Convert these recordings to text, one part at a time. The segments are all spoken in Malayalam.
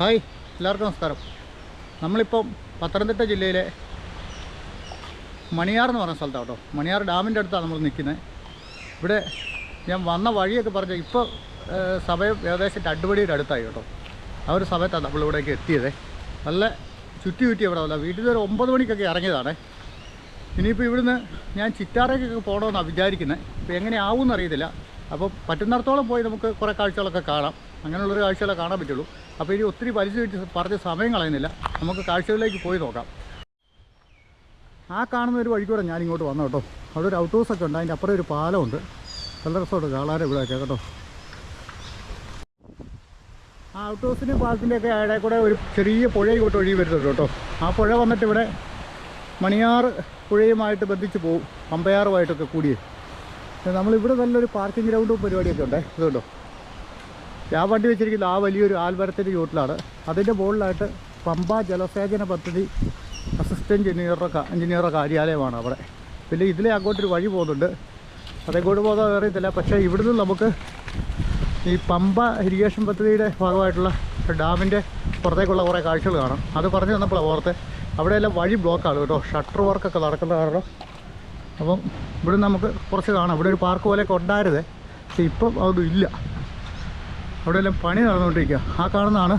ഹായ് എല്ലാവർക്കും നമസ്കാരം. നമ്മളിപ്പം പത്തനംതിട്ട ജില്ലയിലെ മണിയാർ എന്ന് പറഞ്ഞ സ്ഥലത്താണ് കേട്ടോ. മണിയാർ ഡാമിന്റെ അടുത്താണ് നമ്മൾ നിൽക്കുന്നത്. ഇവിടെ ഞാൻ വന്ന വഴിയൊക്കെ പറഞ്ഞ ഇപ്പോൾ സമയം ഏകദേശം രണ്ടുപടിയുടെ അടുത്തായി കേട്ടോ. ആ ഒരു സമയത്താണ് നമ്മളിവിടേക്ക് എത്തിയത്. നല്ല ചുറ്റി ചുറ്റി ഇവിടെ വല്ല വീട്ടിൽ നിന്ന് ഒരു ഒമ്പത് മണിക്കൊക്കെ ഇറങ്ങിയതാണ്. ഇനിയിപ്പോൾ ഇവിടുന്ന് ഞാൻ ചിറ്റാറേക്കൊക്കെ പോകണമെന്നാണ് വിചാരിക്കുന്നത് ഇപ്പോൾ എങ്ങനെ ആവുമെന്ന് അറിയത്തില്ല. അപ്പോൾ പറ്റുന്നിടത്തോളം പോയി നമുക്ക് കുറേ കാഴ്ചകളൊക്കെ കാണാം. അങ്ങനെയുള്ളൊരു കാഴ്ചകളെ കാണാൻ പറ്റുള്ളൂ. അപ്പോൾ ഇനി ഒത്തിരി വെച്ച് പറഞ്ഞ് സമയം കളയുന്നില്ല. നമുക്ക് കാഴ്ചകളിലേക്ക് പോയി നോക്കാം. ആ കാണുന്ന ഒരു വഴിക്കൂടെ ഞാൻ ഇങ്ങോട്ട് വന്നു കേട്ടോ. അവിടെ ഒരു ഔട്ട് ഹൗസ് ഒക്കെ ഉണ്ട്. അതിന്റെ അപ്പുറം ഒരു പാലമുണ്ട്. നല്ല രസമുണ്ട് കാണാൻ ഇവിടെയൊക്കെ കേട്ടോ. ആ ഔട്ട് ഹൗസിന്റെ പാലത്തിന്റെ ഒക്കെ ഇടയിൽ കൂടെ ഒരു ചെറിയ പുഴ ഇങ്ങോട്ട് ഒഴുകി വരുന്നുണ്ട് കേട്ടോ. ആ പുഴ വന്നിട്ട് ഇവിടെ മണിയാർ പുഴയുമായിട്ട് ബന്ധിച്ച് പോകും പമ്പയാറുമായിട്ടൊക്കെ കൂടി നമ്മളിവിടെ നല്ലൊരു പാർക്കിംഗ് ഗ്രൗണ്ടും പരിപാടിയൊക്കെ ഉണ്ട്. ഇതുണ്ടോ? ഞാൻ വണ്ടി വെച്ചിരിക്കുന്ന ആ വലിയൊരു ആൽമരത്തിന്റെ ചൂട്ടിലാണ് അതിന്റെ മുകളിലായിട്ട് പമ്പ ജലസേചന പദ്ധതി അസിസ്റ്റന്റ് എഞ്ചിനീയറുടെ എഞ്ചിനീയറുടെ കാര്യാലയമാണ് അവിടെ. പിന്നെ ഇതിലെ അങ്ങോട്ടൊരു വഴി പോകുന്നുണ്ട്. അതെങ്ങോട്ട് പോകുന്നത് അറിയത്തില്ല പക്ഷേ ഇവിടുന്ന് നമുക്ക് ഈ പമ്പ ഇരിഗേഷൻ പദ്ധതിയുടെ ഭാഗമായിട്ടുള്ള ഡാമിന്റെ പുറത്തേക്കുള്ള കുറേ കാഴ്ചകൾ കാണാം. അത് പറഞ്ഞു തന്നപ്പോഴാണ് ഓർത്ത് അവിടെയെല്ലാം വഴി ബ്ലോക്കാണ് കേട്ടോ. ഷട്ടർ വർക്കൊക്കെ നടക്കുന്ന കാരണം. അപ്പം ഇവിടെ നമുക്ക് കുറച്ച് കാണാം. ഇവിടെ ഒരു പാർക്ക് പോലെയൊക്കെ ഉണ്ടായിരുന്നേ. പക്ഷെ ഇപ്പം അതൊന്നും ഇല്ല. അവിടെ എല്ലാം പണി നടന്നുകൊണ്ടിരിക്കുക. ആ കാണുന്നതാണ്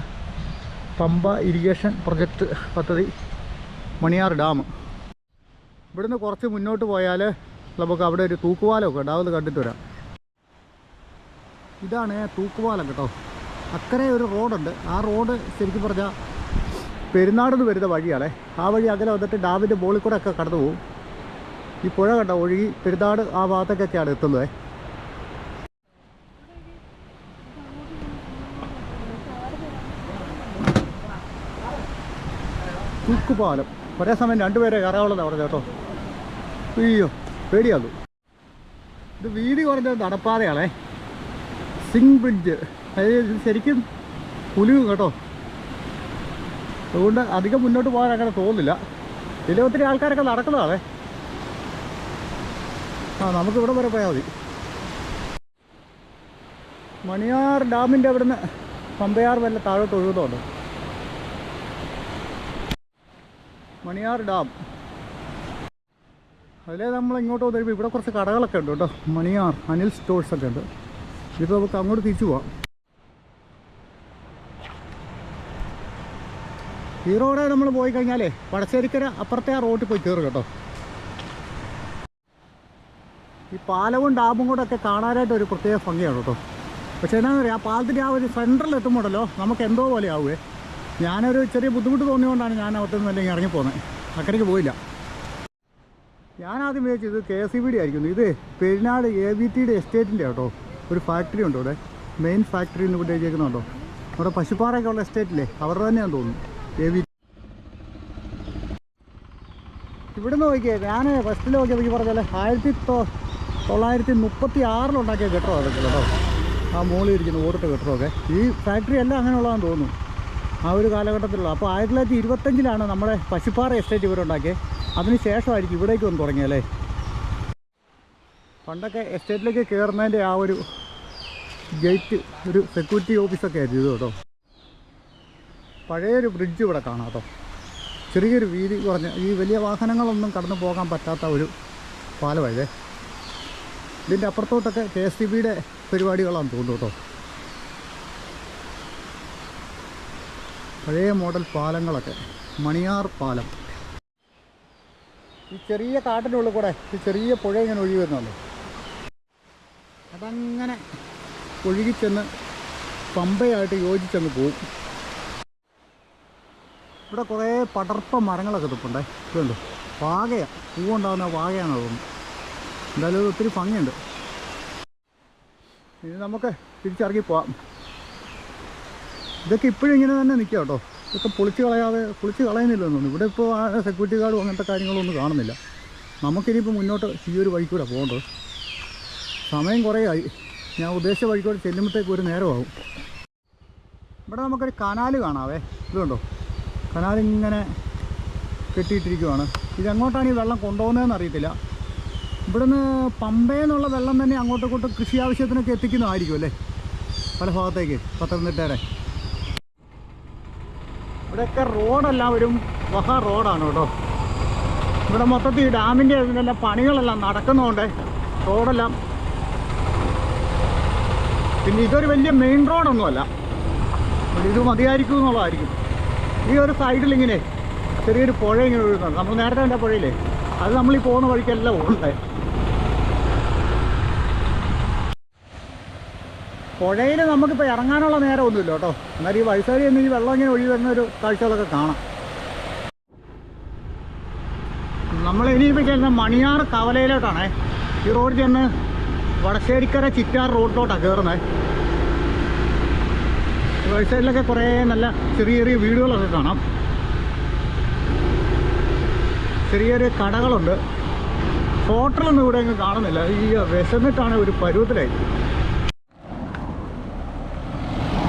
പമ്പ ഇറിഗേഷൻ പ്രൊജക്റ്റ് പദ്ധതി മണിയാർ ഡാം. ഇവിടുന്ന് കുറച്ച് മുന്നോട്ട് പോയാൽ നമുക്ക് അവിടെ ഒരു തൂക്കുപാലമൊക്കെ ഉണ്ട്. അതൊന്ന് കണ്ടിട്ട് വരാം. ഇതാണ് തൂക്കുപാലം കേട്ടോ. അക്കരെ ഒരു റോഡുണ്ട്. ആ റോഡ് ശരിക്കും പറഞ്ഞാൽ പെരുന്നാടെന്ന് വരുന്ന വഴിയാണേ. ആ വഴി അകലെ വന്നിട്ട് ഡാമിന്റെ മുകളിൽ കൂടെ ഒക്കെ കടന്നു പോകും ഈ പുഴ കണ്ട? ഒഴുകി പെരുന്നാട് ആ ഭാഗത്തേക്കൊക്കെയാണ് എത്തുന്നത്. തൂക്കുപാലം ഒരേ സമയം രണ്ടുപേരെ കയറാവുള്ളതാണ് പറഞ്ഞത് കേട്ടോ. അയ്യോ പേടിയാകും ഇത് വീതി കുറഞ്ഞ നടപ്പാതയാണേ. സിംഗ് ബ്രിഡ്ജ്. അതായത് ശരിക്കും പുലിയും കേട്ടോ. അതുകൊണ്ട് അധികം മുന്നോട്ട് പോകാൻ അങ്ങനെ തോന്നുന്നില്ല. ഇതിൽ ഒത്തിരി ആൾക്കാരൊക്കെ നടക്കുന്നതാണേ. ആ നമുക്ക് ഇവിടെ വരെ പോയാൽ മതി. മണിയാർ ഡാമിന്റെ അവിടുന്ന് പമ്പയാർ വല്ല താഴോട്ട് ഒഴുകുന്നുണ്ട്? മണിയാർ ഡാം. അതിലേ നമ്മൾ ഇങ്ങോട്ട് വന്നു ഇവിടെ കുറച്ച് കടകളൊക്കെ ഉണ്ട് കേട്ടോ. മണിയാർ അനിൽ സ്റ്റോഴ്സ് ഒക്കെ ഉണ്ട്. ഇതിപ്പോൾ നമുക്ക് അങ്ങോട്ട് തിരിച്ചു പോവാം. ഈ റോഡ് നമ്മൾ പോയി കഴിഞ്ഞാലേ വടശ്ശേരിക്കര അപ്പുറത്തെ ആ റോഡിൽ പോയി കയറും കേട്ടോ. ഈ പാലവും ഡാമും കൂടെ ഒക്കെ കാണാനായിട്ട് ഒരു പ്രത്യേക ഭംഗിയാണ് കേട്ടോ. പക്ഷേ എന്നാന്ന് പറയുക ആ പാലത്തിന്റെ ആ ഒരു സെന്ററിൽ എത്തുമ്പോഴല്ലോ നമുക്ക് എന്തോ പോലെ ആവുമേ ഞാനൊരു ചെറിയ ബുദ്ധിമുട്ട് തോന്നിയതുകൊണ്ടാണ് ഞാൻ അകത്തുനിന്ന് അല്ലെങ്കിൽ ഇറങ്ങിപ്പോന്നത് അക്കരയ്ക്ക് പോയില്ല. ഞാൻ ആദ്യം വിചാരിച്ചത് K S E B D ആയിരിക്കുന്നു. ഇത് പെരിനാട് എ ബി ടിയുടെ എസ്റ്റേറ്റിന്റെ കേട്ടോ. ഒരു ഫാക്ടറി ഉണ്ട് ഇവിടെ. മെയിൻ ഫാക്ടറി എന്ന് ഇവിടെ എഴുതിയേക്കുന്നുണ്ടോ. അവിടെ പശുപ്പാറയൊക്കെ ഉള്ള എസ്റ്റേറ്റില്ലേ അവരുടെ തന്നെയാണെന്ന് തോന്നുന്നു. എ ബി ഇവിടുന്ന് നോക്കിയേ ഞാൻ ഫസ്റ്റിൽ നോക്കിയപ്പോൾ പറഞ്ഞാൽ ആയിരത്തി തൊള്ളായിരത്തി മുപ്പത്തി ആറിലുണ്ടാക്കിയ കെട്ടോ. അതൊക്കെ കേട്ടോ ആ മുകളിൽ ഇരിക്കുന്ന ഓടിട്ട കെട്ടിടമൊക്കെ ഈ ഫാക്ടറി എല്ലാം അങ്ങനെയുള്ളതാണെന്ന് തോന്നുന്നു. ആ ഒരു കാലഘട്ടത്തിലുള്ള അപ്പോൾ ആയിരത്തി തൊള്ളായിരത്തി ഇരുപത്തഞ്ചിലാണ് നമ്മുടെ പശുപ്പാറ എസ്റ്റേറ്റ് ഇവരുണ്ടാക്കിയത് അതിന് ശേഷമായിരിക്കും ഇവിടേക്ക് വന്ന് തുടങ്ങിയല്ലേ പണ്ടൊക്കെ എസ്റ്റേറ്റിലേക്ക് കയറുന്നതിന്റെ ആ ഒരു ഗേറ്റ് ഒരു സെക്യൂരിറ്റി ഓഫീസൊക്കെ ആയിരുന്നു ഇത് കേട്ടോ. പഴയൊരു ബ്രിഡ്ജ് ഇവിടെ കാണാം കേട്ടോ. ചെറിയൊരു വീതി കുറഞ്ഞ ഈ വലിയ വാഹനങ്ങളൊന്നും കടന്നു പോകാൻ പറ്റാത്ത ഒരു പാലമായതേ ഇതിന്റെ അപ്പുറത്തോട്ടൊക്കെ കെ എസ് ടി ബിയുടെ പരിപാടികളാണെന്ന് തോന്നുന്നു കേട്ടോ. പഴയ മോഡൽ പാലങ്ങളൊക്കെ. മണിയാർ പാലം. ഈ ചെറിയ കാട്ടിനുള്ളിൽ കൂടെ ഈ ചെറിയ പുഴ ഇങ്ങനെ ഒഴുകി വരുന്നുള്ളൂ അതങ്ങനെ ഒഴുകിച്ചെന്ന് പമ്പയായിട്ട് യോജിച്ചങ്ങ് പോവും. ഇവിടെ കുറേ പടർപ്പ മരങ്ങളൊക്കെ തുപ്പുണ്ടേ ഇതുണ്ട്. വാകയാണ് പൂവുണ്ടാകുന്ന വാകയാണ് തോന്നുന്നു എന്തായാലും ഒത്തിരി ഭംഗിയുണ്ട്. ഇനി നമുക്ക് തിരിച്ചിറങ്ങി പോവാം. ഇതൊക്കെ ഇപ്പോഴും ഇങ്ങനെ തന്നെ നിൽക്കുക കേട്ടോ. ഇതൊക്കെ പൊളിച്ച് കളയാതെ പൊളിച്ച് കളയുന്നില്ലെന്ന് തോന്നുന്നു. ഇവിടെ ഇപ്പോൾ ആ സെക്യൂരിറ്റി ഗാർഡും അങ്ങനത്തെ കാര്യങ്ങളൊന്നും കാണുന്നില്ല. നമുക്കിനിയിപ്പോൾ മുന്നോട്ട് ഈ ഒരു വഴിക്കൂടെ പോകേണ്ടത്. സമയം കുറേ ആയി ഞാൻ ഉദ്ദേശിച്ച വഴിക്കൂടെ ചെല്ലുമ്പോഴത്തേക്ക് ഒരു നേരമാകും ഇവിടെ നമുക്കൊരു കനാല് കാണാവേ. ഇതുണ്ടോ? കനാലിങ്ങനെ കെട്ടിയിട്ടിരിക്കുവാണ്. ഇതെങ്ങോട്ടാണ് ഈ വെള്ളം കൊണ്ടുപോകുന്നതെന്ന് അറിയത്തില്ല. ഇവിടുന്ന് പമ്പേന്നുള്ള വെള്ളം തന്നെ അങ്ങോട്ടും ഇങ്ങോട്ടും കൃഷി ആവശ്യത്തിനൊക്കെ എത്തിക്കുന്നതായിരിക്കും അല്ലേ? പല ഭാഗത്തേക്ക് പത്തനംതിട്ടയുടെ. ഇവിടെയൊക്കെ ഒരു മഹാ റോഡാണ് കേട്ടോ. ഇവിടെ മൊത്തത്തിൽ ഈ ഡാമിന്റെ ഇതിനെല്ലാം പണികളെല്ലാം നടക്കുന്നതുകൊണ്ട് റോഡെല്ലാം പിന്നെ ഇതൊരു വലിയ മെയിൻ റോഡൊന്നുമല്ല. ഇത് മതിയായിരിക്കും എന്നുള്ളതായിരിക്കും. ഈ ഒരു സൈഡിൽ ഇങ്ങനെ ചെറിയൊരു പുഴ ഇങ്ങനെ ഒഴുകുന്നുണ്ട്. നമ്മൾ നേരത്തെ കണ്ട പുഴയില്ലേ? അത് നമ്മൾ ഈ പോകുന്ന വഴിക്കെല്ലാം ഉണ്ട് പുഴയിൽ നമുക്കിപ്പോൾ ഇറങ്ങാനുള്ള നേരമൊന്നുമില്ല കേട്ടോ. എന്നാൽ ഈ വഴിസൈഡിൽ നിന്ന് ഈ വെള്ളം ഇങ്ങനെ ഒഴുകി വരുന്ന ഒരു കാഴ്ചകളൊക്കെ കാണാം. നമ്മൾ ഇനിയിപ്പോൾ ചെല്ലുന്ന മണിയാർ കവലയിലോട്ടാണേ. ഈ റോഡ് ചെന്ന് വടശ്ശേരിക്കര ചിറ്റാർ റോഡിലോട്ടാണ് കയറുന്നത് റൈറ്റ് സൈഡിലൊക്കെ കുറേ നല്ല ചെറിയ ചെറിയ വീടുകളൊക്കെ കാണാം. ചെറിയ ചെറിയ കടകളുണ്ട്. ഹോട്ടലൊന്നും ഇവിടെ അങ്ങ് കാണുന്നില്ല. ഈ വിശന്നിട്ടാണ് ഒരു പരുവത്തിലായി.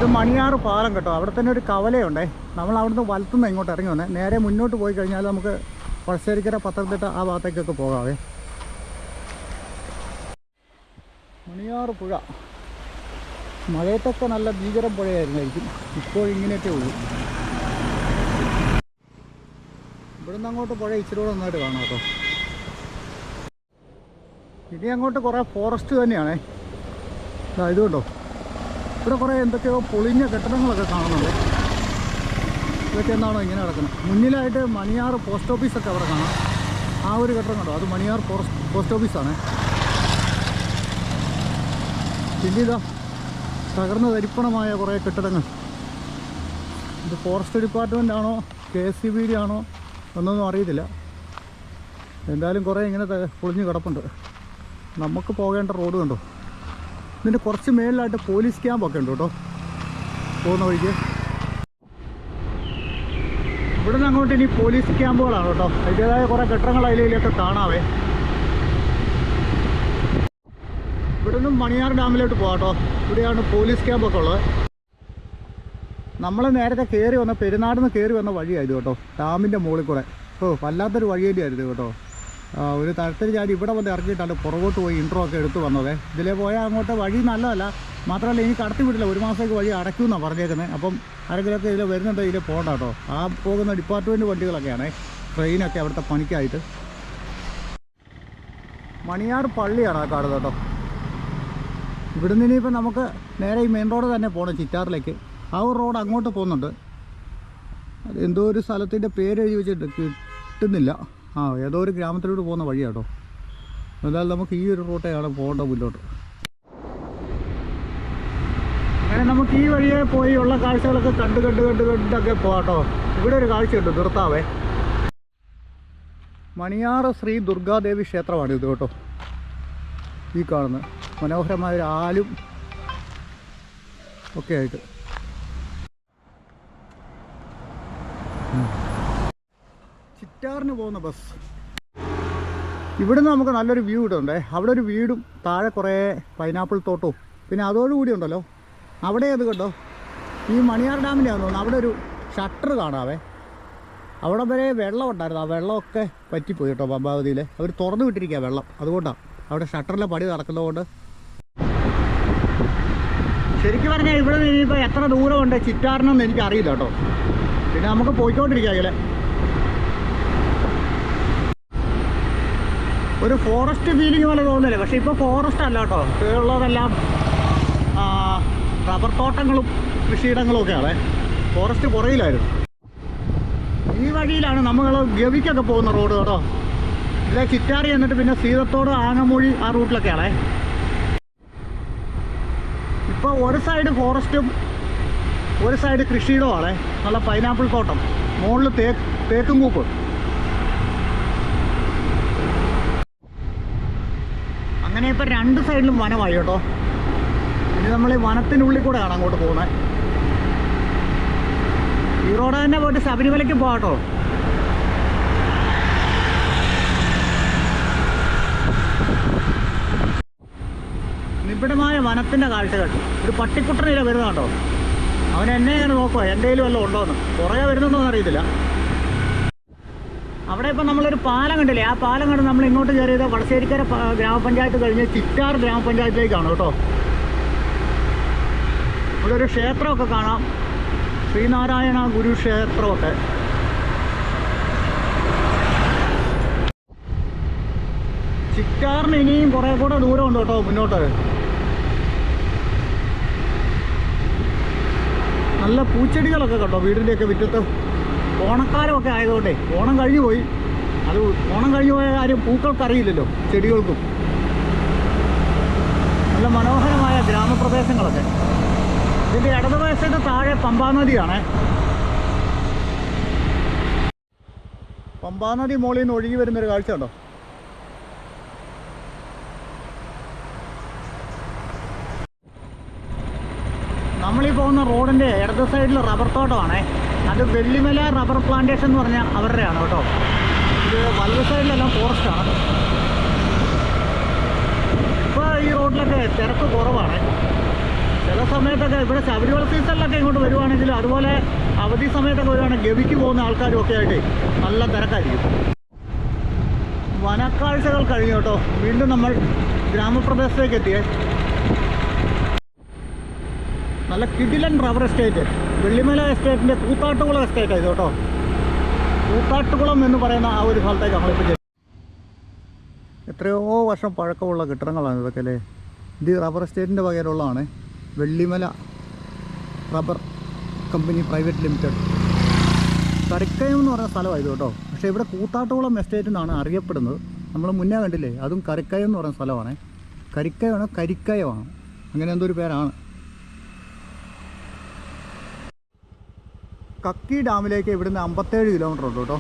ഇത് മണിയാറ് പാലം കേട്ടോ. അവിടെ തന്നെ ഒരു കവലയുണ്ടേ. നമ്മൾ അവിടുന്ന് വലത്തുനിന്ന് ഇങ്ങോട്ട് ഇറങ്ങി വന്നേ. നേരെ മുന്നോട്ട് പോയി കഴിഞ്ഞാൽ നമുക്ക് പഴശ്ശേരിക്കര പത്തനംതിട്ട ആ ഭാഗത്തേക്കൊക്കെ പോകാവേ. മണിയാറ് പുഴ. മഴയത്തൊക്കെ നല്ല ഭീകരം പുഴയായിരുന്നായിരിക്കും. ഇപ്പോൾ ഇങ്ങനെയൊക്കെ ഉള്ളൂ. ഇവിടുന്ന് അങ്ങോട്ട് പുഴ ഇച്ചിരി കൂടെ നന്നായിട്ട് കാണാം കേട്ടോ. ഇനി അങ്ങോട്ട് കുറേ ഫോറസ്റ്റ് തന്നെയാണേ. ഇതുകൊണ്ടോ ഇവിടെ കുറേ എന്തൊക്കെയോ പൊളിഞ്ഞ കെട്ടിടങ്ങളൊക്കെ കാണുന്നുണ്ട്. ഇതൊക്കെ എന്താണോ ഇങ്ങനെ കിടക്കുന്നത് മുന്നിലായിട്ട് മണിയാർ പോസ്റ്റ് ഓഫീസൊക്കെ അവിടെ കാണാം. ആ ഒരു കെട്ടിടം കണ്ടോ? അത് മണിയാർ പോസ്റ്റ് ഓഫീസാണ് പിന്നെ ഇതാ തകർന്ന തരിപ്പണമായ കുറേ കെട്ടിടങ്ങൾ. ഇത് ഫോറസ്റ്റ് ഡിപ്പാർട്ട്മെന്റ് ആണോ? K S C B D ആണോ? എന്നൊന്നും അറിയത്തില്ല. എന്തായാലും കുറേ ഇങ്ങനെ പൊളിഞ്ഞ് കിടപ്പുണ്ട്. നമുക്ക് പോകേണ്ട റോഡ് കണ്ടോ? ഇതിന്റെ കുറച്ച് മേളിലായിട്ട് പോലീസ് ക്യാമ്പൊക്കെ ഉണ്ട് കേട്ടോ. പോകുന്ന വഴിക്ക്. ഇവിടെ നിന്ന് അങ്ങോട്ട് ഇനി പോലീസ് ക്യാമ്പുകളാണ് കേട്ടോ. അതിന്റേതായ കുറേ കെട്ടിടങ്ങൾ അതിലൊക്കെ കാണാവേ. ഇവിടെ നിന്നും മണിയാർ ഡാമിലോട്ട് പോകാം കേട്ടോ. ഇവിടെയാണ് പോലീസ് ക്യാമ്പൊക്കെ ഉള്ളത്. നമ്മൾ നേരത്തെ കയറി വന്ന പെരുന്നാടിന്ന് കയറി വന്ന വഴിയായിരുന്നു കേട്ടോ. ഡാമിന്റെ മുകളിൽ കൂടെ. ഓ വല്ലാത്തൊരു വഴി ആയിരുന്നു കേട്ടോ. ഒരു തരത്തിൽ ചാടി ഇവിടെ വന്ന് ഇറങ്ങിയിട്ടാണ് പുറകോട്ട് പോയി ഇൻട്രോ ഒക്കെ എടുത്തു വന്നത്. ഇതിലെ പോയാൽ അങ്ങോട്ട് വഴി നല്ലതല്ല. മാത്രമല്ല ഇനി കടത്തി വിടില്ല. ഒരു മാസത്തേക്ക് വഴി അടയ്ക്കും എന്നാണ് പറഞ്ഞേക്കുന്നത് അപ്പം ആരെങ്കിലുമൊക്കെ ഇതിൽ വരുന്നുണ്ടോ? ഇതിൽ പോകണ്ട കേട്ടോ. ആ പോകുന്ന ഡിപ്പാർട്ട്മെന്റ് വണ്ടികളൊക്കെയാണ്. ട്രെയിനൊക്കെ അവിടുത്തെ പണിക്കായിട്ട്. മണിയാർ പള്ളിയാണ് ആ കാണുന്നത് കേട്ടോ. ഇവിടുന്ന് ഇനിയിപ്പോൾ നമുക്ക് നേരെ ഈ മെയിൻ റോഡ് തന്നെ പോകണം ചിറ്റാറിലേക്ക്. ആ ഒരു റോഡ് അങ്ങോട്ട് പോകുന്നുണ്ട്. അത് എന്തോ ഒരു സ്ഥലത്തിന്റെ പേര് എഴുതി വെച്ചിട്ട് കിട്ടുന്നില്ല. ആ ഏതോ ഒരു ഗ്രാമത്തിലൂടെ പോകുന്ന വഴിയാട്ടോ. എന്നാലും നമുക്ക് ഈ ഒരു റൂട്ടേയാണ് പോകേണ്ട മുന്നോട്ട്. അങ്ങനെ നമുക്ക് ഈ വഴിയെ പോയി ഉള്ള കാഴ്ചകളൊക്കെ കണ്ട് കണ്ട് കണ്ട് കണ്ടൊക്കെ പോകാട്ടോ. ഇവിടെ ഒരു കാഴ്ചയുണ്ട് നിർത്താവേ മണിയാറ് ശ്രീ ദുർഗാദേവി ക്ഷേത്രമാണ് ഇത് കേട്ടോ. ഈ കാണുന്നത്. മനോഹരമായ ഒരു ആലും ഒക്കെ ആയിട്ട്. ചിറ്റാറിന് പോകുന്ന ബസ് ഇവിടുന്ന് നമുക്ക് നല്ലൊരു വ്യൂ ഇടുന്നുണ്ടേ അവിടെ ഒരു വീടും താഴെ കുറേ പൈനാപ്പിൾ തോട്ടവും. പിന്നെ അതോടുകൂടി ഉണ്ടല്ലോ. അവിടെ അത് കണ്ടോ? ഈ മണിയാർ ഡാമിന്റെ ആണെന്ന് അവിടെ ഒരു ഷട്ടർ കാണാവേ. അവിടെ വരെ വെള്ളം ഉണ്ടായിരുന്നു. ആ വെള്ളമൊക്കെ പറ്റിപ്പോയി കേട്ടോ പമ്പാവതിയിൽ അവർ തുറന്നു വിട്ടിരിക്കുക വെള്ളം. അതുകൊണ്ടാണ് അവിടെ ഷട്ടറിലെ പണി നടക്കുന്നതുകൊണ്ട്. ശരിക്കും പറഞ്ഞാൽ ഇവിടെ നിന്ന് ഇനിയിപ്പോൾ എത്ര ദൂരമുണ്ട് ചിറ്റാറിനെന്ന് എനിക്കറിയില്ല കേട്ടോ. പിന്നെ നമുക്ക് പോയിക്കൊണ്ടിരിക്കുക അതിലെ ഒരു ഫോറസ്റ്റ് ഫീലിംഗ് പോലെ തോന്നുന്നില്ല? പക്ഷെ ഇപ്പോൾ ഫോറസ്റ്റ് അല്ല കേട്ടോ. ഉള്ളതെല്ലാം റബ്ബർ തോട്ടങ്ങളും കൃഷിയിടങ്ങളും ഒക്കെയാണ് ഫോറസ്റ്റ് കുറയിലായിരുന്നു ഈ വഴിയിലാണ് നമ്മൾ ഗവിക്കൊക്കെ പോകുന്ന റോഡ് കേട്ടോ. ഇതിലെ ചിറ്റാറി എന്നിട്ട് പിന്നെ സീതത്തോട് ആങ്ങമൂഴി ആ റൂട്ടിലൊക്കെയാണ് ഇപ്പോൾ ഒരു സൈഡ് ഫോറസ്റ്റും ഒരു സൈഡ് കൃഷിയിടമാണ് നല്ല പൈനാപ്പിൾ തോട്ടം. മുകളിൽ തേക്ക് തേക്കും കൂപ്പ് അങ്ങനെ ഇപ്പം രണ്ട് സൈഡിലും വനമായി കേട്ടോ. ഇനി നമ്മൾ വനത്തിനുള്ളിൽ കൂടെയാണ് അങ്ങോട്ട് പോകുന്നത് ഈ റോഡ് തന്നെ പോയിട്ട് ശബരിമലയ്ക്ക് പോകാട്ടോ നിബിഡമായ വനത്തിന്റെ കാഴ്ചകൾ. ഒരു പട്ടിക്കുട്ടനില വരുന്ന കേട്ടോ. അവൻ എന്നെ ഇങ്ങനെ നോക്കുക എന്റെ വല്ലതും ഉണ്ടോ എന്ന് കുറേ വരുന്നുണ്ടോ അറിയത്തില്ല. അവിടെ ഇപ്പം നമ്മളൊരു പാലം കണ്ടില്ലേ? ആ പാലം കണ്ട് നമ്മൾ ഇങ്ങോട്ട് കയറിയത് വടശ്ശേരിക്കര ഗ്രാമപഞ്ചായത്ത് കഴിഞ്ഞ് ചിറ്റാർ ഗ്രാമപഞ്ചായത്തിലേക്കാണ് കേട്ടോ. ഇവിടെ ഒരു ക്ഷേത്രമൊക്കെ കാണാം. ശ്രീനാരായണ ഗുരു ഗുരുക്ഷേത്രമൊക്കെ ചിറ്റാറിന് ഇനിയും കുറേ കൂടെ ദൂരമുണ്ട് കേട്ടോ മുന്നോട്ട്. നല്ല പൂച്ചെടികളൊക്കെ കേട്ടോ വീടിന്റെയൊക്കെ മുറ്റത്ത്? ഓണക്കാലമൊക്കെ ആയതുകൊണ്ടേ ഓണം കഴിഞ്ഞു പോയി. അത് ഓണം കഴിഞ്ഞു പോയ കാര്യം പൂക്കൾക്കറിയില്ലല്ലോ ചെടികൾക്കും. നല്ല മനോഹരമായ ഗ്രാമപ്രദേശങ്ങളൊക്കെ. ഇതിന്റെ ഇടതുവശത്ത് താഴെ പമ്പാ പമ്പാനദി പമ്പാ നദി മുകളിൽ നിന്ന് ഒഴുകി വരുന്നൊരു കാഴ്ച ഉണ്ടോ നമ്മളീ പോകുന്ന റോഡിന്റെ ഇടത് സൈഡിൽ റബ്ബർ തോട്ടമാണേ. അത് വെള്ളിമല റബ്ബർ പ്ലാന്റേഷൻ എന്ന് പറഞ്ഞാൽ അവരുടെയാണ് കേട്ടോ. ഇത് വലത് സൈഡിലെല്ലാം ഫോറസ്റ്റാണ് ഇപ്പോൾ ഈ റോഡിലൊക്കെ തിരക്ക് കുറവാണ്. ചില സമയത്തൊക്കെ ഇവിടെ ശബരിമല സീസണിലൊക്കെ ഇങ്ങോട്ട് വരുവാണെങ്കിൽ അതുപോലെ അവധി സമയത്തൊക്കെ വരുവാണെങ്കിൽ ഗവിക്ക് പോകുന്ന ആൾക്കാരും ഒക്കെ ആയിട്ട് നല്ല തിരക്കായിരിക്കും. വനക്കാഴ്ചകൾ കഴിഞ്ഞു കേട്ടോ. വീണ്ടും നമ്മൾ ഗ്രാമപ്രദേശത്തേക്ക് എത്തിയേ. നല്ല കിടിലൻ റബ്ബർ എസ്റ്റേറ്റ്. വെള്ളിമല എസ്റ്റേറ്റിന്റെ കൂത്താട്ടുകുളം എസ്റ്റേറ്റ് ഇത് കേട്ടോ. കൂത്താട്ടുകുളം എന്ന് പറയുന്ന ആ ഒരു സ്ഥലത്തേക്ക് നമ്മളിപ്പോൾ. എത്രയോ വർഷം പഴക്കമുള്ള കെട്ടിടങ്ങളാണ് ഇതൊക്കെ അല്ലേ? ഇത് റബ്ബർ എസ്റ്റേറ്റിന്റെ വകയിലുള്ളതാണ് Vellimala rubber company private limited. Karikkayam എന്ന് പറയുന്ന സ്ഥലമായത് കേട്ടോ. പക്ഷേ ഇവിടെ കൂത്താട്ടുകുളം എസ്റ്റേറ്റ് എന്നാണ് അറിയപ്പെടുന്നത്. നമ്മൾ മുന്നേ കണ്ടില്ലേ? അതും കറിക്കയം എന്ന് പറയുന്ന സ്ഥലമാണ്. കരിക്കയമാണോ കരിക്കയമാണ്. അങ്ങനെ എന്തോ ഒരു പേരാണ്. കക്കി ഡാമിലേക്ക് ഇവിടുന്ന് അമ്പത്തേഴ് കിലോമീറ്റർ ഉണ്ട് കേട്ടോ.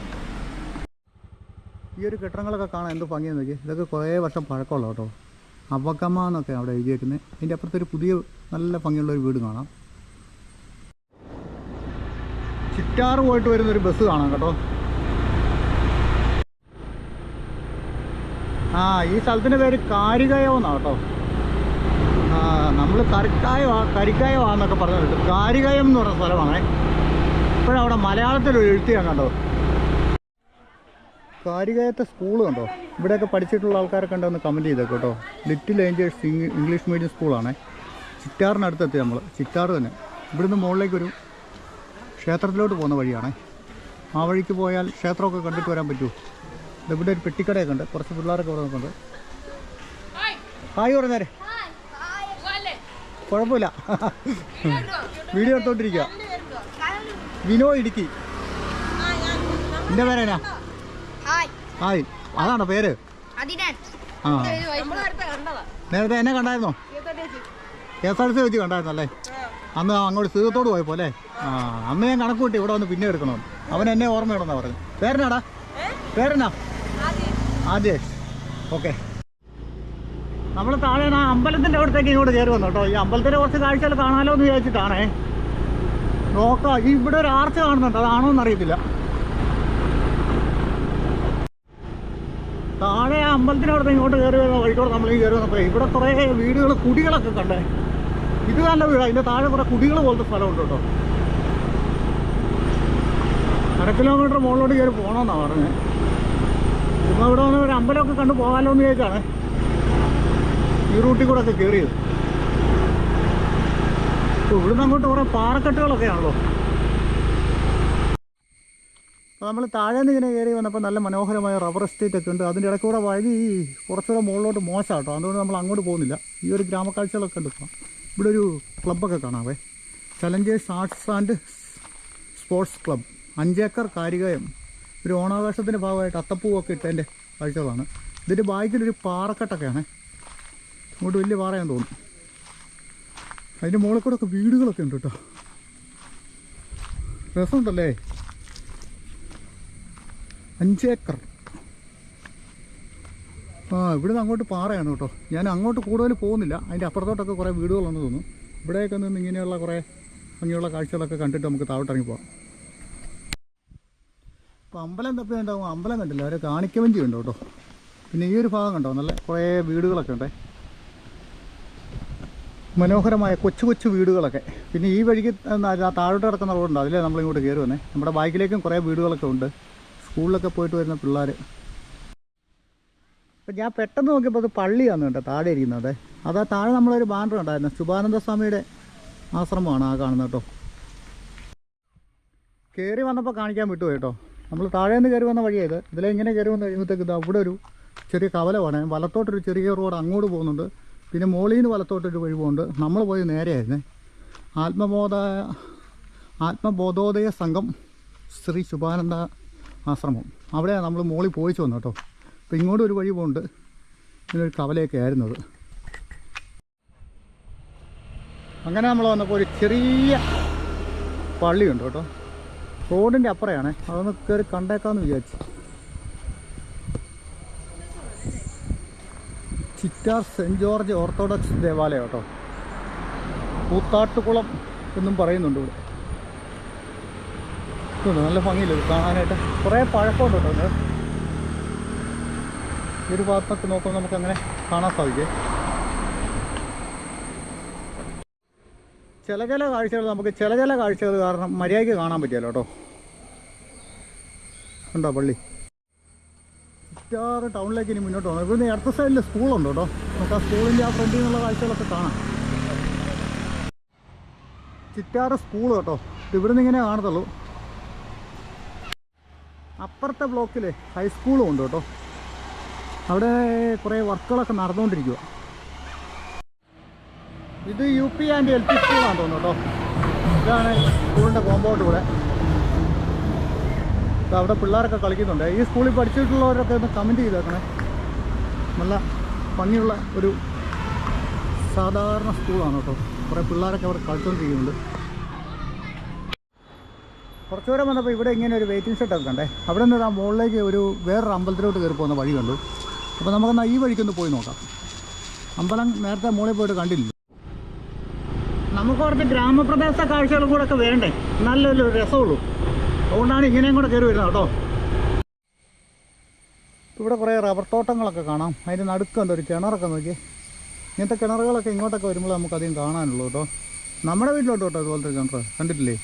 ഈ ഒരു കെട്ടിടങ്ങളൊക്കെ കാണാൻ എന്ത് ഭംഗിയെന്ന് നോക്കി ഇതൊക്കെ കുറേ വർഷം പഴക്കമുള്ള കേട്ടോ. അവക്കമ്മ എന്നൊക്കെ അവിടെ എഴുതിയേക്കുന്നത് അതിന്റെ അപ്പുറത്തൊരു പുതിയ നല്ല ഭംഗിയുള്ള ഒരു വീട് കാണാം. ചിറ്റാറ് പോയിട്ട് വരുന്നൊരു ബസ് കാണാം കേട്ടോ. ആ ഈ സ്ഥലത്തിന്റെ പേര് കാരികയോ എന്നാണ് കേട്ടോ. നമ്മൾ കറിക്കായോ കരിക്കായോ പറഞ്ഞു കേട്ടു കാരികയം എന്ന് പറഞ്ഞ സ്ഥലമാണേ. ഇപ്പോഴവിടെ മലയാളത്തിൽ ഒരു എഴുത്തിയാണ് കണ്ടോ കാരികയത്തെ സ്കൂൾ കണ്ടോ? ഇവിടെയൊക്കെ പഠിച്ചിട്ടുള്ള ആൾക്കാരൊക്കെ ഉണ്ടെന്ന് കമന്റ് ചെയ്തേക്ക് കേട്ടോ. ലിറ്റിൽ ഏഞ്ചേഴ്സ് ഇംഗ്ലീഷ് മീഡിയം സ്കൂളാണേ ചിറ്റാറിനടുത്തെത്തി നമ്മൾ ചിറ്റാർ തന്നെ. ഇവിടുന്ന് മുകളിലേക്കൊരു ക്ഷേത്രത്തിലോട്ട് പോകുന്ന വഴിയാണേ. ആ വഴിക്ക് പോയാൽ ക്ഷേത്രമൊക്കെ കണ്ടിട്ട് വരാൻ പറ്റുമോ? ഇവിടെ ഒരു പെട്ടിക്കടയൊക്കെ ഉണ്ട്. കുറച്ച് പിള്ളേരൊക്കെ ഇവിടെ നിൽക്കുന്നുണ്ട് ഹായ് പറഞ്ഞേരെ കുഴപ്പമില്ല. വീഡിയോ എടുത്തോണ്ടിരിക്കുക വിനോ ഇടുക്കി. എന്റെ പേരേനാ ഹായ്. അതാണോ പേര്? ആ. നേരത്തെ എന്നെ കണ്ടായിരുന്നോ? കെ എസ് ആർ സി വെച്ച് കണ്ടായിരുന്നല്ലേ അന്ന് അങ്ങോട്ട് സീതത്തോട് പോയപ്പോ അല്ലേ? ആ അന്ന് ഞാൻ കണക്ക് കൂട്ടി ഇവിടെ വന്ന് പിന്നെ എടുക്കണമെന്ന് അവൻ എന്നെ ഓർമ്മ ഓർമ്മയിടുന്നാ പറഞ്ഞു പേരനാടാ പേരനാ ആദ്യ. ഓക്കെ. നമ്മൾ താഴെ ആ അമ്പലത്തിന്റെ അവിടത്തേക്ക് ഇങ്ങോട്ട് കയറി വന്നു കേട്ടോ ഈ അമ്പലത്തിന്റെ കുറച്ച് കാഴ്ചകൾ കാണാലോ എന്ന് വിചാരിച്ചിട്ടാണേ. നോക്കാം. ഈ ഇവിടെ ഒരു ആർച്ച് കാണുന്നുണ്ട്. അതാണോ എന്നറിയത്തില്ല. താഴെ അമ്പലത്തിന്റെ ഇങ്ങോട്ട് കയറി വരുന്ന വഴിക്കോട് നമ്മൾ ഈ കയറി വന്നപ്പോൾ ഇവിടെ കുറേ വീടുകൾ കുടികളൊക്കെ കണ്ടേ. ഇത് നല്ല വീട്. അതിന്റെ താഴെ കുറേ കുടികൾ പോലത്തെ സ്ഥലമുണ്ട് കേട്ടോ. അര കിലോമീറ്റർ മുകളിലോട്ട് കയറി പോകണമെന്നാണ് പറഞ്ഞത് ചുമ്മാ ഇവിടെ വന്ന് ഒരു അമ്പലമൊക്കെ കണ്ടു പോകാമല്ലോ എന്ന് ചോദിച്ചാണ് ഈ റൂട്ടിൽ കൂടെ ഒക്കെ കയറിയത്. ഇവിടുന്ന് അങ്ങോട്ട് കുറേ പാറക്കെട്ടുകളൊക്കെ ആണല്ലോ. നമ്മൾ താഴെ നിന്ന് ഇങ്ങനെ കയറി വന്നപ്പോൾ നല്ല മനോഹരമായ റബ്ബർ എസ്റ്റേറ്റ് ഒക്കെ ഉണ്ട്. അതിന്റെ ഇടയ്ക്കൂടെ വഴി കുറച്ചുകൂടെ മുകളിലോട്ട് മോശം കേട്ടോ അതുകൊണ്ട് നമ്മൾ അങ്ങോട്ട് പോകുന്നില്ല. ഈ ഒരു ഗ്രാമക്കാഴ്ചകളൊക്കെ ഉണ്ട് ഇവിടെ ഒരു ക്ലബ്ബൊക്കെ കാണാവേ. Challengers arts and sports club അഞ്ചേക്കർ Karikayam. ഒരു ഓണാഘോഷത്തിന്റെ ഭാഗമായിട്ട് അത്തപ്പൂവൊക്കെ ഇട്ടതിന്റെ കാഴ്ചകളാണ്. ഇതിന്റെ ബാക്കിലൊരു പാറക്കെട്ടൊക്കെയാണ്. ഇങ്ങോട്ട് വലിയ പാറയാൻ തോന്നുന്നു. അതിന്റെ മുകളിൽ കൂടെ ഒക്കെ വീടുകളൊക്കെ ഉണ്ട് കേട്ടോ. രസമുണ്ടല്ലേ? അഞ്ചേക്കർ ആ ഇവിടുന്ന് അങ്ങോട്ട് പാറയാണ് കേട്ടോ. ഞാൻ അങ്ങോട്ട് കൂടുതൽ പോകുന്നില്ല. അതിന്റെ അപ്പുറത്തോട്ടൊക്കെ കുറേ വീടുകളുണ്ടെന്ന് തോന്നുന്നു. ഇവിടെയൊക്കെ നിന്ന് ഇങ്ങനെയുള്ള കുറേ ഭംഗിയുള്ള കാഴ്ചകളൊക്കെ കണ്ടിട്ട് നമുക്ക് താഴോട്ടിറങ്ങി പോകാം അപ്പോൾ അമ്പലം തപ്പി ഉണ്ടാവും അമ്പലം കണ്ടില്ല. അവരെ കാണിക്കവഞ്ചി ഉണ്ട് കേട്ടോ. പിന്നെ ഈ ഒരു ഭാഗം കണ്ടോ? നല്ല കുറേ വീടുകളൊക്കെ ഉണ്ടേ. മനോഹരമായ കൊച്ചു കൊച്ചു വീടുകളൊക്കെ. പിന്നെ ഈ വഴിക്ക് താഴോട്ട് കിടക്കുന്ന റോഡുണ്ട്? അതിലേ നമ്മളിങ്ങോട്ട് കയറി വന്നേ നമ്മുടെ ബൈക്കിലേക്കും കുറേ വീടുകളൊക്കെ ഉണ്ട്. സ്കൂളിലൊക്കെ പോയിട്ട് വരുന്ന പിള്ളേർ അപ്പം ഞാൻ പെട്ടെന്ന് നോക്കിയപ്പോൾ അത് പള്ളിയാണ് കേട്ടോ താഴെ ഇരിക്കുന്നത്. അതാ. താഴെ നമ്മളൊരു ബാനർ ഉണ്ടായിരുന്നു. ശുഭാനന്ദ സ്വാമിയുടെ ആശ്രമമാണ് ആ കാണുന്നത് കേട്ടോ. കയറി വന്നപ്പോൾ കാണിക്കാൻ വിട്ടു കേട്ടോ. നമ്മൾ താഴെ നിന്ന് കയറി വന്ന വഴിയായത് ഇതിലെ ഇങ്ങനെ കയറി വന്ന് കഴിയുമ്പോഴത്തേക്ക് ഇത് അവിടെ ഒരു ചെറിയ കവലമാണ്. വലത്തോട്ടൊരു ചെറിയ റോഡ് അങ്ങോട്ട് പോകുന്നുണ്ട്. പിന്നെ മോളിൽ വലത്തോട്ടൊരു വഴി പോകുന്നുണ്ട് നമ്മൾ പോയി നേരെയായിരുന്നേ. ആത്മബോധ ആത്മബോധോദയ സംഘം ശ്രീ ശുഭാനന്ദ ആശ്രമം. അവിടെയാണ് നമ്മൾ മോളി പോയിച്ചു വന്നു കേട്ടോ അപ്പോൾ ഇങ്ങോട്ട് ഒരു വഴി പോകുന്നുണ്ട് ഇതിനൊരു കവലയൊക്കെ ആയിരുന്നു അത്. അങ്ങനെ നമ്മൾ വന്നപ്പോൾ ഒരു ചെറിയ പള്ളിയുണ്ട് കേട്ടോ. റോഡിന്റെ അപ്പുറയാണേ. അതൊന്ന് കയറി കണ്ടേക്കാമെന്ന് വിചാരിച്ചു. ചിറ്റാർ സെന്റ് ജോർജ് ഓർത്തഡോക്സ് ദേവാലയം കേട്ടോ. കൂത്താട്ടുകുളം എന്നും പറയുന്നുണ്ട് ഇവിടെ. നല്ല ഭംഗിയില്ല ഇത് കാണാനായിട്ട്? കുറേ പഴക്കമുണ്ട് കേട്ടോ ഈ ഒരു ഭാഗത്തൊക്കെ നോക്കുമ്പോൾ നമുക്ക് അങ്ങനെ കാണാൻ സാധിക്കും. ചില ചില കാഴ്ചകൾ നമുക്ക് ചില ചില കാഴ്ചകൾ കാരണം മര്യാദയ്ക്ക് കാണാൻ പറ്റിയല്ലോ കേട്ടോ. ഉണ്ടോ പള്ളി? ചിറ്റാറ് ടൗണിലേക്ക് ഇനി മുന്നോട്ട് പോകണം ഇവിടുന്ന് അടുത്ത സൈഡിൽ സ്കൂളുണ്ട് കേട്ടോ. നമുക്ക് ആ സ്കൂളിന്റെ ആ ഫ്രണ്ടിൽ നിന്നുള്ള കാഴ്ചകളൊക്കെ കാണാം. ചിറ്റാറ് സ്കൂൾ കേട്ടോ. ഇത് ഇവിടുന്ന് ഇങ്ങനെ കാണത്തുള്ളൂ. അപ്പുറത്തെ ബ്ലോക്കിൽ ഹൈസ്കൂളും ഉണ്ട് കേട്ടോ. അവിടെ കുറേ വർക്കുകളൊക്കെ നടന്നുകൊണ്ടിരിക്കുക ഇത് U P and L P സ്കൂളാണ് തോന്നുന്നു കേട്ടോ. ഇതാണ് സ്കൂളിന്റെ കോമ്പൗണ്ട് ഇവിടെ. അവിടെ പിള്ളേരൊക്കെ കളിക്കുന്നുണ്ട്. ഈ സ്കൂളിൽ പഠിച്ചിട്ടുള്ളവരൊക്കെ ഒന്ന് കമന്റ് ചെയ്തേക്കണേ. നല്ല ഭംഗിയുള്ള ഒരു സാധാരണ സ്കൂളാണ് കേട്ടോ. കുറേ പിള്ളേരൊക്കെ അവിടെ കളിച്ചുകൊണ്ടിരിക്കുന്നുണ്ട് കുറച്ച് ദൂരം വന്നപ്പോൾ ഇവിടെ ഇങ്ങനെ ഒരു വെയിറ്റിംഗ് ഷെഡൊക്കെ കണ്ടേ. അവിടെ നിന്ന് ആ മുകളിലേക്ക് ഒരു വേറൊരു അമ്പലത്തിലോട്ട് കയറി പോകുന്ന വഴി കണ്ടു. അപ്പോൾ നമുക്കെന്നാൽ ഈ വഴിക്കൊന്ന് പോയി നോക്കാം. അമ്പലം നേരത്തെ മുകളിൽ പോയിട്ട് കണ്ടില്ല. നമുക്ക് കുറച്ച് ഗ്രാമപ്രദേശ കാഴ്ചകളും കൂടെ ഒക്കെ വേണ്ടേ നല്ലൊരു രസമുള്ളൂ. അതുകൊണ്ടാണ് ഇങ്ങനെയും കൂടെ കയറി വരുന്നത് കേട്ടോ. ഇവിടെ കുറേ റബ്ബർ തോട്ടങ്ങളൊക്കെ കാണാം. അതിന്റെ നടുക്കുണ്ട് ഒരു കിണറൊക്കെ നോക്കി ഇങ്ങനത്തെ കിണറുകളൊക്കെ ഇങ്ങോട്ടൊക്കെ വരുമ്പോൾ നമുക്ക് അധികം കാണാനുള്ളൂ കേട്ടോ. നമ്മുടെ വീട്ടിലോട്ട് കേട്ടോ അതുപോലത്തെ കിണർ കണ്ടിട്ടില്ലേ?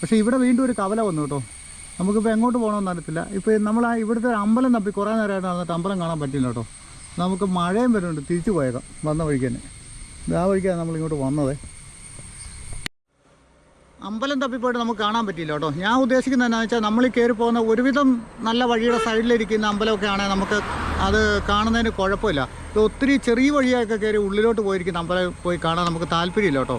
പക്ഷേ ഇവിടെ വീണ്ടും ഒരു കവല വന്നു കേട്ടോ. നമുക്കിപ്പോൾ എങ്ങോട്ട് പോകണമെന്ന് അറിയത്തില്ല. ഇപ്പോൾ നമ്മൾ ആ ഇവിടുത്തെ അമ്പലം തപ്പി കുറേ നേരമായിട്ട് നടന്നിട്ട് അമ്പലം കാണാൻ പറ്റില്ല കേട്ടോ. നമുക്ക് മഴയും വരുന്നുണ്ട് തിരിച്ചു പോയേക്കാം വന്ന വഴിക്ക് തന്നെ. ആ വഴിക്കാണ് നമ്മളിങ്ങോട്ട് വന്നത്. അമ്പലം തപ്പിപ്പോയിട്ട് നമുക്ക് കാണാൻ പറ്റില്ല കേട്ടോ. ഞാൻ ഉദ്ദേശിക്കുന്നത് എന്താണെന്ന് വെച്ചാൽ നമ്മൾ കയറി പോകുന്ന ഒരുവിധം നല്ല വഴിയുടെ സൈഡിലിരിക്കുന്ന അമ്പലമൊക്കെ ആണെങ്കിൽ നമുക്ക് അത് കാണുന്നതിന് കുഴപ്പമില്ല. ഇത് ഒത്തിരി ചെറിയ വഴിയൊക്കെ കയറി ഉള്ളിലോട്ട് പോയിരിക്കുന്ന അമ്പലം പോയി കാണാൻ നമുക്ക് താല്പര്യമില്ല കേട്ടോ.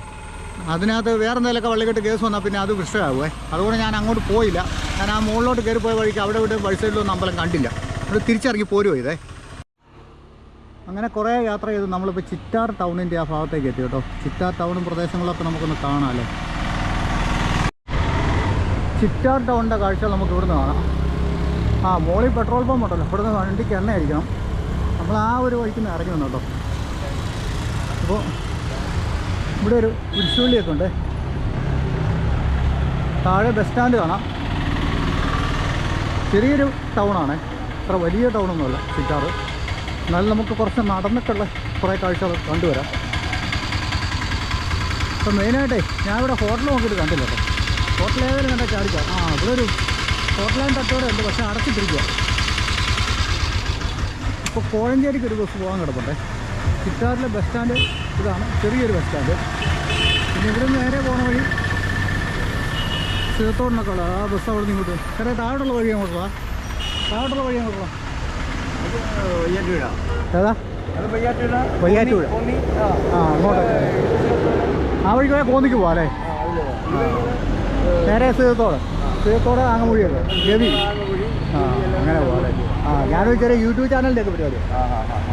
അതിനകത്ത് വേറെ എന്തെങ്കിലുമൊക്കെ വള്ളിക്കെട്ട് കേസ് വന്നാൽ പിന്നെ അത് വിഷയമാകുമേ അതുകൊണ്ട് ഞാൻ അങ്ങോട്ട് പോയില്ല. ഞാൻ ആ മുകളിലോട്ട് കയറി പോയ വഴിക്ക് അവിടെ ഇവിടെ വഴി സൈഡിലൊന്നും അമ്പലം കണ്ടില്ല. ഇവിടെ തിരിച്ചിറങ്ങി പോരുമോ ഇതേ? അങ്ങനെ കുറേ യാത്ര ചെയ്ത് നമ്മളിപ്പോൾ ചിറ്റാർ ടൗണിന്റെ ആ ഭാഗത്തേക്ക് എത്തി കേട്ടോ. ചിറ്റാർ ടൗണും പ്രദേശങ്ങളൊക്കെ നമുക്കൊന്ന് കാണാമല്ലോ ചിറ്റാർ ടൗണിന്റെ കാഴ്ച നമുക്ക് ഇവിടുന്ന് കാണാം. ആ മോളി പെട്രോൾ പമ്പ് ഉണ്ടല്ലോ. ഇവിടുന്ന് വണ്ടിക്ക് എണ്ണ അടിക്കണം നമ്മൾ ആ ഒരു വഴിക്ക് നിന്ന് ഇറങ്ങി വന്നു കേട്ടോ അപ്പോൾ ഇവിടെ ഒരു കുരിശുപള്ളിയൊക്കെ ഉണ്ട്. താഴെ ബസ് സ്റ്റാൻഡ് കാണാം. ചെറിയൊരു ടൗണാണ്. അത്ര വലിയ ടൗണൊന്നുമല്ല ചിറ്റാറ് എന്നാലും നമുക്ക് കുറച്ച് നടന്നിട്ടുള്ള കുറേ കാഴ്ചകൾ കണ്ടുവരാം. അപ്പം മെയിനായിട്ടേ ഞാനിവിടെ ഹോട്ടൽ നോക്കിയിട്ട് കണ്ടില്ല കേട്ടോ. ഹോട്ടൽ ഏതെങ്കിലും കണ്ടാൽ ചാടിക്കാം? ആ ഇവിടെ ഒരു ഹോട്ടലാൻഡ് തട്ടോടെ ഉണ്ട് പക്ഷെ അടച്ചിട്ടിരിക്കുക ഇപ്പോൾ കോഴഞ്ചേരിക്ക് ഒരു ബസ് പോകാൻ കിടപ്പുണ്ടേ. ചിറ്റാറിലെ ബസ് സ്റ്റാൻഡ് ഇതാണ് ചെറിയൊരു ബസ് സ്റ്റാൻഡ് പിന്നെ ഇവിടെ നേരെ പോണ വഴി സീർത്തോടിനൊക്കെ ഉള്ളത് ആ ബസ് അവിടെ നിന്ന് ഇങ്ങോട്ട് ചേട്ടാ താഴോട്ടുള്ള വഴി അങ്ങോട്ടുള്ള താഴോട്ടുള്ള വഴി അങ്ങോട്ടുള്ള ഏതാ? വയ്യാറ്റൂഴ ആ അങ്ങോട്ട്. ആ വഴിക്ക് പോയാൽ കോന്നിക്ക് പോവാം അല്ലേ? നേരെ സീതത്തോട്. സീതത്തോട് ആങ്ങമൊഴിയല്ലേ ഗവി. ആ അങ്ങനെ അല്ലേ? ആ ഞാനൊരു ചെറിയ യൂട്യൂബ് ചാനലിന്റെ ഒക്കെ പരിപാടി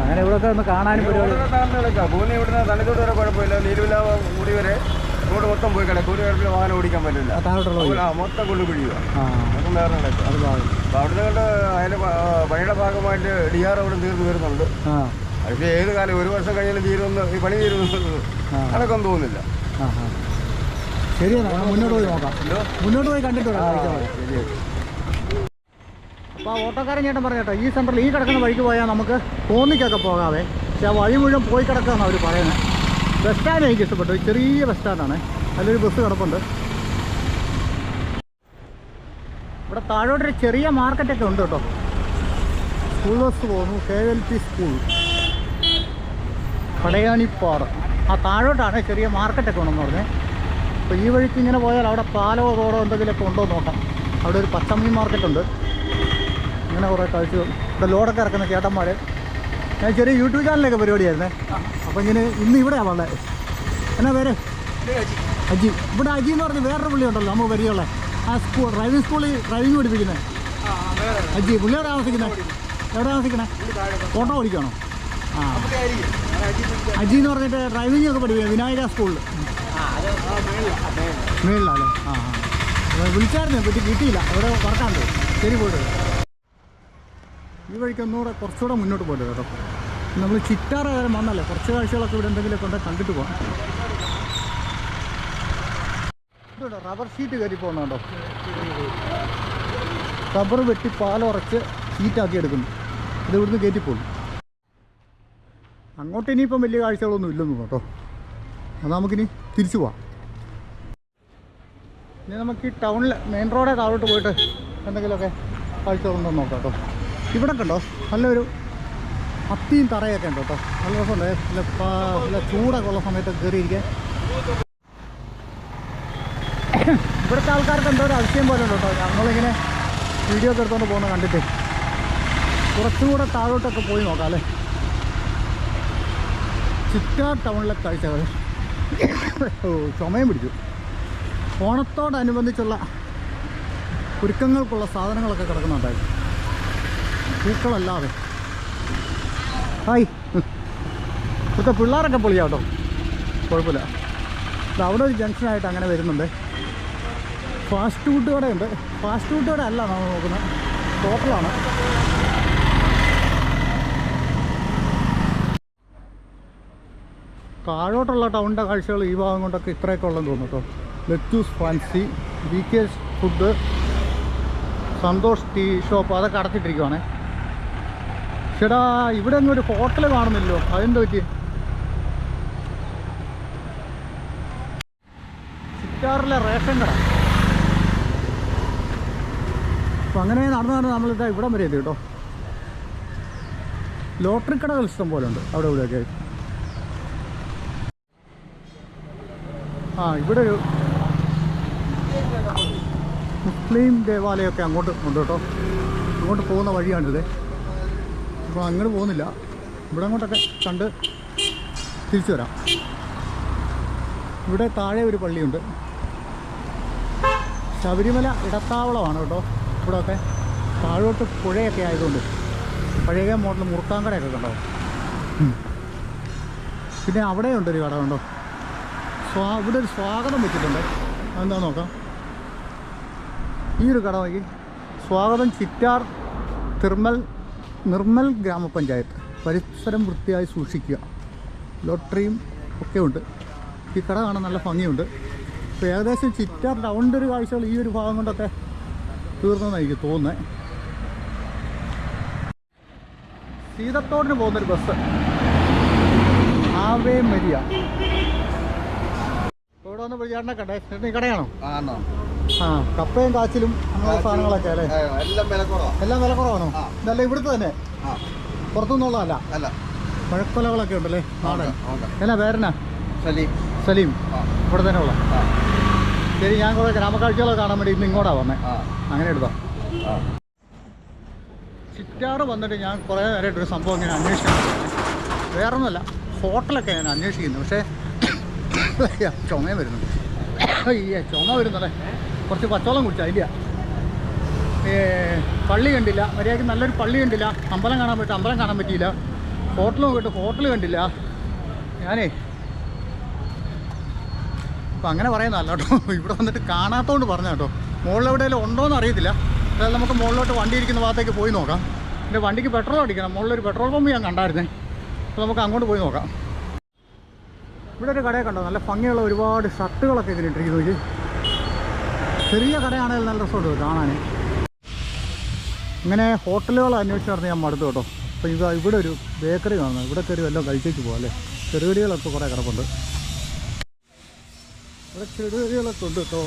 അങ്ങനെ ഇവിടെ ഒന്ന് കാണാനും പരിപാടി. ഭൂമി ഇവിടുന്ന് തണിത്തോട് വരെ കുഴപ്പമില്ല. നീരുവില്ല കൂടി വരെ റോഡ് മൊത്തം പോയി കിടക്കും. ഒരു കാര്യത്തിൽ വാഹനം ഓടിക്കാൻ പറ്റില്ല. ആ താഴോട്ടുള്ള ആ മൊത്തം കൊള്ളു പിടിക്കുക. ആ അതൊക്കെ നേരം അപ്പോൾ അവിടുന്ന് കണ്ട് അതിന്റെ പണിയുടെ ഭാഗമായിട്ട് ഡിആർ അവിടെ തീർന്നു വരുന്നുണ്ട്. ആ. പക്ഷേ ഏത് കാലം? ഒരു വർഷം കഴിഞ്ഞാലും തീരുമെന്ന് ഈ പണി തീരുമെന്ന് ആ. അതൊക്കെ തോന്നുന്നില്ല. ആ ആ ശരി എന്നാൽ ഞാൻ മുന്നോട്ട് പോയി നോക്കാം. മുന്നോട്ട് പോയി കണ്ടിട്ട് വരാം അപ്പോൾ ആ ഓട്ടോക്കാരൻ ചേട്ടൻ പറഞ്ഞു കേട്ടോ ഈ സെന്ററിൽ ഈ കിടക്കുന്ന വഴിക്ക് പോയാൽ നമുക്ക് തോന്നിക്കൊക്കെ പോകാതെ പക്ഷെ ആ വഴി മുഴുവൻ പോയി കിടക്കുകയെന്ന് അവർ പറയുന്നത് ബസ് സ്റ്റാൻഡ് എനിക്ക് ഇഷ്ടപ്പെട്ടു ചെറിയ ബസ് സ്റ്റാൻഡാണ് അതിലൊരു ബസ് കിടപ്പുണ്ട്. ഇവിടെ താഴോട്ടൊരു ചെറിയ മാർക്കറ്റൊക്കെ ഉണ്ട് കേട്ടോ. സ്കൂൾ ബസ് പോകുന്നു കെ എൽ പി സ്കൂൾ കടയാണിപ്പാറ ആ താഴോട്ടാണ് ചെറിയ മാർക്കറ്റൊക്കെ ഉണ്ടെന്ന് പറഞ്ഞത് അപ്പോൾ ഈ വഴിക്ക് ഇങ്ങനെ പോയാൽ അവിടെ പാലോ റോഡോ എന്തെങ്കിലുമൊക്കെ ഉണ്ടോ നോക്കാം. അവിടെ ഒരു പച്ചമീൻ മാർക്കറ്റുണ്ട് അങ്ങനെ കുറേ കാഴ്ച ഇവിടെ ലോഡൊക്കെ ഇറക്കുന്ന ചേട്ടന്മാർ ഞാൻ ചെറിയ യൂട്യൂബ് ചാനലിലൊക്കെ പരിപാടിയായിരുന്നേ. അപ്പോൾ ഇങ്ങനെ ഇന്ന് ഇവിടെയാണ് വന്നത് എന്നാ പേര്? അജി. ഇവിടെ അജി എന്ന് പറഞ്ഞ് വേറൊരു പുള്ളി ഉണ്ടല്ലോ നമുക്ക് പരിചയമുള്ള. ആ സ്കൂൾ ഡ്രൈവിംഗ് സ്കൂളിൽ ഡ്രൈവിംഗ് പഠിപ്പിക്കുന്നത് അജി പുള്ളി എവിടെ താമസിക്കുന്നത് എവിടെ താമസിക്കണേ ഓട്ടോ ഓടിക്കണോ ആ. അജി എന്ന് പറഞ്ഞിട്ട് ഡ്രൈവിംഗ് ഒക്കെ പഠിപ്പിക്കുന്നത് വിനായക സ്കൂളിൽ മേളിലല്ലേ ആ ആ. വിളിച്ചായിരുന്നു? പറ്റി കിട്ടിയില്ല. അവിടെ വർക്കാണ്ടോ ശരി പോയിട്ട്. ഈ വഴിക്ക് ഒന്നുകൂടെ കുറച്ചുകൂടെ മുന്നോട്ട് പോയിട്ട് കേട്ടോ? നമ്മൾ ചിറ്റാറ കാലം വന്നല്ലേ? കുറച്ച് കാഴ്ചകളൊക്കെ ഇവിടെ എന്തെങ്കിലുമൊക്കെ ഉണ്ടെങ്കിൽ കണ്ടിട്ട് പോകാം. റബ്ബർ ഷീറ്റ് കയറി പോകുന്നുണ്ടോ റബ്ബർ വെട്ടി പാലുറച്ച് ഷീറ്റാക്കി എടുക്കുന്നു. ഇത് ഇവിടുന്ന് കയറ്റി പോകും അങ്ങോട്ട് ഇനിയിപ്പം വലിയ കാഴ്ചകളൊന്നും ഇല്ലെന്നു കേട്ടോ. അത് നമുക്കിനി തിരിച്ചു പോവാം. ഇനി നമുക്ക് ഈ ടൗണിൽ മെയിൻ റോഡേ താഴോട്ട് പോയിട്ട് എന്തെങ്കിലുമൊക്കെ കാഴ്ചകളുണ്ടോ നോക്കാം കേട്ടോ. ഇവിടെ കണ്ടോ? നല്ലൊരു അത്തിയും തറയൊക്കെ ഉണ്ട് കേട്ടോ. നല്ല രസമുണ്ട്. നല്ല ചൂടൊക്കെ ഉള്ള സമയത്ത് കയറിയിരിക്കാൻ. ഇവിടുത്തെ ആൾക്കാർക്ക് എന്തോ ഒരു അതിശയം പോലെ ഉണ്ട് കേട്ടോ. ഞങ്ങളിങ്ങനെ വീഡിയോ ഒക്കെ എടുത്തുകൊണ്ട് പോകുന്നത് കണ്ടിട്ട്. കുറച്ചുകൂടെ താഴോട്ടൊക്കെ പോയി നോക്കാം അല്ലേ? ചിറ്റാർ ടൗണിലെ കാഴ്ചകൾ. ഓ പിടിച്ചു. ഓണത്തോടനുബന്ധിച്ചുള്ള ഒരുക്കങ്ങൾക്കുള്ള സാധനങ്ങളൊക്കെ കിടക്കുന്നുണ്ടായിരുന്നു പൂക്കളല്ലാതെ. ഹായ്. ഇവിടുത്തെ പിള്ളേരൊക്കെ പൊളിയാട്ടോ. കുഴപ്പമില്ല. അവിടെ ഒരു ജംഗ്ഷനായിട്ട് അങ്ങനെ വരുന്നുണ്ട്. ഫാസ്റ്റ് ഫുഡ് കടയുണ്ട്. ഫാസ്റ്റ് ഫുഡ് കട അല്ല നമ്മൾ നോക്കുന്നത്. ഹോട്ടലാണ്. താഴോട്ടുള്ള ടൗണിന്റെ കാഴ്ചകൾ ഈ ഭാഗം കൊണ്ടൊക്കെ ഇത്രയൊക്കെ ഉള്ളതെന്ന് തോന്നുന്നു കേട്ടോ. Lettuce fancy V K food Santhosh tea shop അതൊക്കെ അടച്ചിട്ടിരിക്കുവാണേ. ചേടാ ഇവിടെ ഒന്നും ഒരു ഹോട്ടൽ കാണുന്നില്ലോ. അതെന്താ പറ്റി ചിറ്റാറിലെ റേഷൻ കട. അപ്പം അങ്ങനെ നടന്നു നടന്ന് നമ്മളിതാ ഇവിടം വരെ എത്തി കേട്ടോ ലോട്ടറി കടകൾ ഇഷ്ടം പോലെ ഉണ്ട്. അവിടെ ഇവിടെയൊക്കെ. ആ ഇവിടെ ഒരു മുസ്ലിം ദേവാലയമൊക്കെ അങ്ങോട്ട് ഉണ്ട് കേട്ടോ. അങ്ങോട്ട് പോകുന്ന വഴിയാണിത്. അപ്പോൾ അങ്ങോട്ട് പോകുന്നില്ല. ഇവിടെ അങ്ങോട്ടൊക്കെ കണ്ട് തിരിച്ചു വരാം. ഇവിടെ താഴെ ഒരു പള്ളിയുണ്ട്. ശബരിമല ഇടത്താവളമാണ് കേട്ടോ ഇവിടെയൊക്കെ താഴോട്ട് പുഴയൊക്കെ ആയതുകൊണ്ട്. പഴയ മോഡൽ മുറുക്കാങ്കടയൊക്കെ കണ്ടോ. പിന്നെ അവിടെ ഒരു കട കണ്ടോ? സ്വാ ഇവിടെ ഒരു സ്വാഗതം വെച്ചിട്ടുണ്ട്. അതെന്താ നോക്കാം. ഈ ഒരു കട സ്വാഗതം ചിറ്റാർ തിർമൽ നിർമ്മൽ ഗ്രാമപഞ്ചായത്ത്. പരിസരം വൃത്തിയായി സൂക്ഷിക്കുക. ലോട്ടറിയും ഒക്കെ ഉണ്ട്. ഈ കട കാണാൻ നല്ല ഭംഗിയുണ്ട്. ഇപ്പോൾ ഏകദേശം ചിറ്റാർ ടൗണിന്റെ ഒരു കാഴ്ചകൾ ഈ ഒരു ഭാഗം കൊണ്ടൊക്കെ തീർന്നെന്നാണ് എനിക്ക് തോന്നുന്നത് സീതത്തോടിന് പോകുന്നൊരു ബസ്. Ave Maria. ഇവിടെ വന്ന് ചേട്ടനെ കണ്ടേ? ചേട്ടൻ ഈ കടയാണോ? ആണോ? ആ കപ്പയും കാച്ചിലും അങ്ങനെയുള്ള സാധനങ്ങളൊക്കെ അല്ലേ? എല്ലാം വില എല്ലാം വില കുറവാണോ. ഇതല്ല ഇവിടുത്തെ തന്നെ? പുറത്തുനിന്നുള്ളതല്ല? അല്ല. പഴക്കൊലകളൊക്കെ ഉണ്ടല്ലേ? നാടൻ. അല്ല എന്നാ പേരെന്നാ? സലീം. സലീം. ഇവിടെ തന്നെ ഉള്ള? ശരി ഞാൻ കുറേ ഗ്രാമക്കാഴ്ചകളൊക്കെ കാണാൻ വേണ്ടി ഇന്ന് ഇങ്ങോട്ടാ വന്നേ. അങ്ങനെ എടുത്താ ചിറ്റാറ് വന്നിട്ട് ഞാൻ കുറേ നേരമായിട്ട് ഒരു സംഭവം ഇങ്ങനെ അന്വേഷിക്കുന്നു വേറൊന്നുമല്ല ഹോട്ടലൊക്കെ ഞാൻ അന്വേഷിക്കുന്നു. പക്ഷേ ചുമയും വരുന്നുണ്ട് അയ്യ ചുമ വരുന്നല്ലേ കുറച്ച് പച്ചവെള്ളം കുടിച്ചു അതിന്റെ പള്ളി കണ്ടില്ല. മര്യാദയ്ക്ക് നല്ലൊരു പള്ളി കണ്ടില്ല. അമ്പലം കാണാൻ പറ്റും അമ്പലം കാണാൻ പറ്റിയില്ല. ഹോട്ടൽ നോക്കിയിട്ട് ഹോട്ടൽ കണ്ടില്ല. ഞാനേ അപ്പം അങ്ങനെ പറയുന്നതല്ല കേട്ടോ. ഇവിടെ വന്നിട്ട് കാണാത്തതുകൊണ്ട് പറഞ്ഞ കേട്ടോ. മുകളിലെവിടെയെങ്കിലും ഉണ്ടോയെന്ന് അറിയത്തില്ല. അതായത് നമുക്ക് മുകളിലോട്ട് വണ്ടി ഇരിക്കുന്ന ഭാഗത്തേക്ക് പോയി നോക്കാം. എന്റെ വണ്ടിക്ക് പെട്രോൾ അടിക്കണം. മുകളിലൊരു പെട്രോൾ പമ്പ് ഞാൻ കണ്ടായിരുന്നേ. അപ്പോൾ നമുക്ക് അങ്ങോട്ട് പോയി നോക്കാം. ഇവിടെ ഒരു കടയൊക്കെ ഉണ്ടോ? നല്ല ഭംഗിയുള്ള ഒരുപാട് ഷർട്ടുകളൊക്കെ ഇതിലിട്ടിരിക്കുന്നു. നോക്കി ചെറിയ കടയാണെങ്കിൽ നല്ല രസമുണ്ട് കാണാൻ ഇങ്ങനെ ഹോട്ടലുകൾ അന്വേഷിച്ച് നടന്ന് ഞാൻ മടുത്തു കേട്ടോ. അപ്പോൾ ഇത് ഇവിടെ ഒരു ബേക്കറി കാണുന്നത് ഇവിടെ കയറി വല്ലതും കഴിച്ചേക്ക് പോകാം അല്ലേ? ചെറുകടികളൊക്കെ കുറേ കിടപ്പുണ്ട്. ഇവിടെ ചെറുകടികളൊക്കെ ഉണ്ട് കേട്ടോ.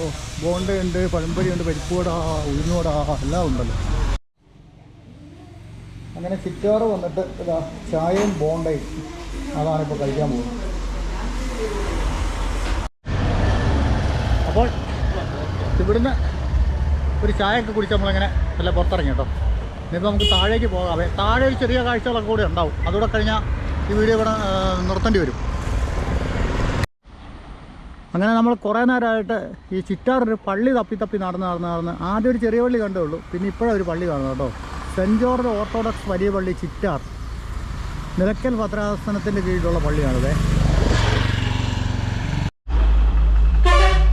ബോണ്ടയുണ്ട് പഴംപൊരിയുണ്ട് പരിപ്പുവട ഉഴുന്നുവട എല്ലാം ഉണ്ടല്ലോ. അങ്ങനെ ചിറ്റാറ് വന്നിട്ട് ഇതാ ചായയും ബോണ്ടയും. അതാണ് ഇപ്പോൾ കഴിക്കാൻ പോകുന്നത്. അപ്പോൾ ഇവിടുന്ന് ഒരു ചായയൊക്കെ കുടിച്ച് നമ്മളിങ്ങനെ നല്ല പുറത്തിറങ്ങി കേട്ടോ. ഇനിയിപ്പോൾ നമുക്ക് താഴേക്ക് പോകാവേ താഴെ ഒരു ചെറിയ കാഴ്ചകളൊക്കെ കൂടി ഉണ്ടാവും. അതുകൂടെ കഴിഞ്ഞാൽ ഈ വീഡിയോ ഇവിടെ നിർത്തേണ്ടി വരും. അങ്ങനെ നമ്മൾ കുറേ നേരമായിട്ട് ഈ ചിറ്റാറൊരു പള്ളി തപ്പി തപ്പി നടന്ന് നടന്ന് നടന്ന് ആദ്യം ഒരു ചെറിയ പള്ളി കണ്ടേ ഉള്ളൂ. പിന്നെ ഇപ്പോഴാണ് ഒരു പള്ളി കാണുന്നത് കേട്ടോ. സെന്റ് ജോർജ് ഓർത്തഡോക്സ് വലിയ പള്ളി ചിറ്റാർ. നിലയ്ക്കൽ ഭദ്രാസനത്തിന്റെ കീഴിലുള്ള പള്ളിയാണിത്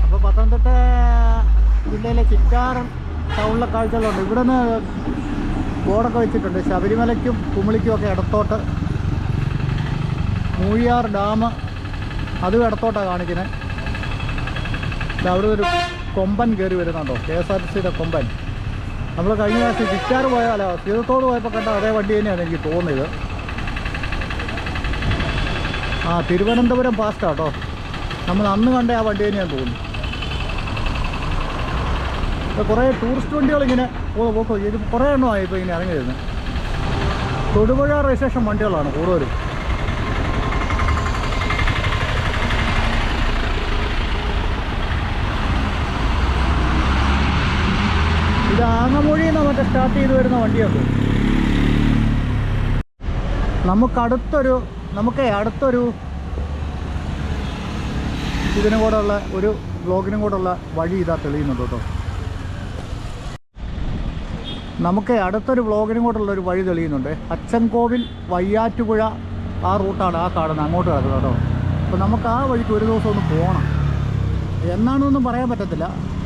അപ്പോൾ പത്തനംതിട്ട ജില്ലയിലെ ചിറ്റാർ ടൗണിലെ കാഴ്ചകളുണ്ട്. ഇവിടെ നിന്ന് ബോർഡൊക്കെ വെച്ചിട്ടുണ്ട്. ശബരിമലയ്ക്കും കുമിളിക്കും ഒക്കെ ഇടത്തോട്ട് മൂഴിയാർ ഡാം അതും ഇടത്തോട്ടാണ് കാണിക്കുന്നത് അവിടെ ഒരു കൊമ്പൻ കയറി വരുന്നുണ്ടോ? കെ എസ് ആർ ടി സിയുടെ കൊമ്പൻ. നമ്മൾ കഴിഞ്ഞ പ്രാവശ്യം ചിറ്റാർ പോയാലോ തീരത്തോട് പോയപ്പോൾ കണ്ട അതേ വണ്ടി തന്നെയാണ് എനിക്ക് തോന്നിയത്. ആ തിരുവനന്തപുരം പാസ്റ്റാട്ടോ നമ്മൾ അന്ന് കണ്ട ആ വണ്ടി തന്നെയാണ് തോന്നുന്നു. കുറേ ടൂറിസ്റ്റ് വണ്ടികൾ ഇങ്ങനെ പോക്കോ ഇത് കുറേ എണ്ണമായി ഇപ്പോൾ ഇങ്ങനെ ഇറങ്ങി വരുന്നത് തൊടുപുഴ രജിസ്ട്രേഷൻ വണ്ടികളാണ് കൂടുതലും. ഇത് ആങ്ങമൂഴിയിൽ നിന്ന് മറ്റേ സ്റ്റാർട്ട് ചെയ്ത് വരുന്ന വണ്ടിയൊക്കെ. നമുക്കടുത്തൊരു നമുക്ക് അടുത്തൊരു ഇതിനും കൂടെ ഉള്ള ഒരു ബ്ലോഗിനും കൂടെ ഉള്ള വഴി ഇതാ തെളിയുന്നുണ്ട് കേട്ടോ. നമുക്ക് അടുത്തൊരു വ്ളോഗിനും കൂടെയുള്ള ഒരു വഴി തെളിയുന്നുണ്ട്. അച്ചൻകോവിൽ വയ്യാറ്റുപുഴ ആ റൂട്ടാണ് ആ കാണുന്നത് അങ്ങോട്ട് കിടക്കുന്നത് കേട്ടോ. അപ്പോൾ നമുക്ക് ആ വഴിക്ക് ഒരു ദിവസം ഒന്ന് പോകണം എന്നാണെന്നൊന്നും പറയാൻ പറ്റത്തില്ല.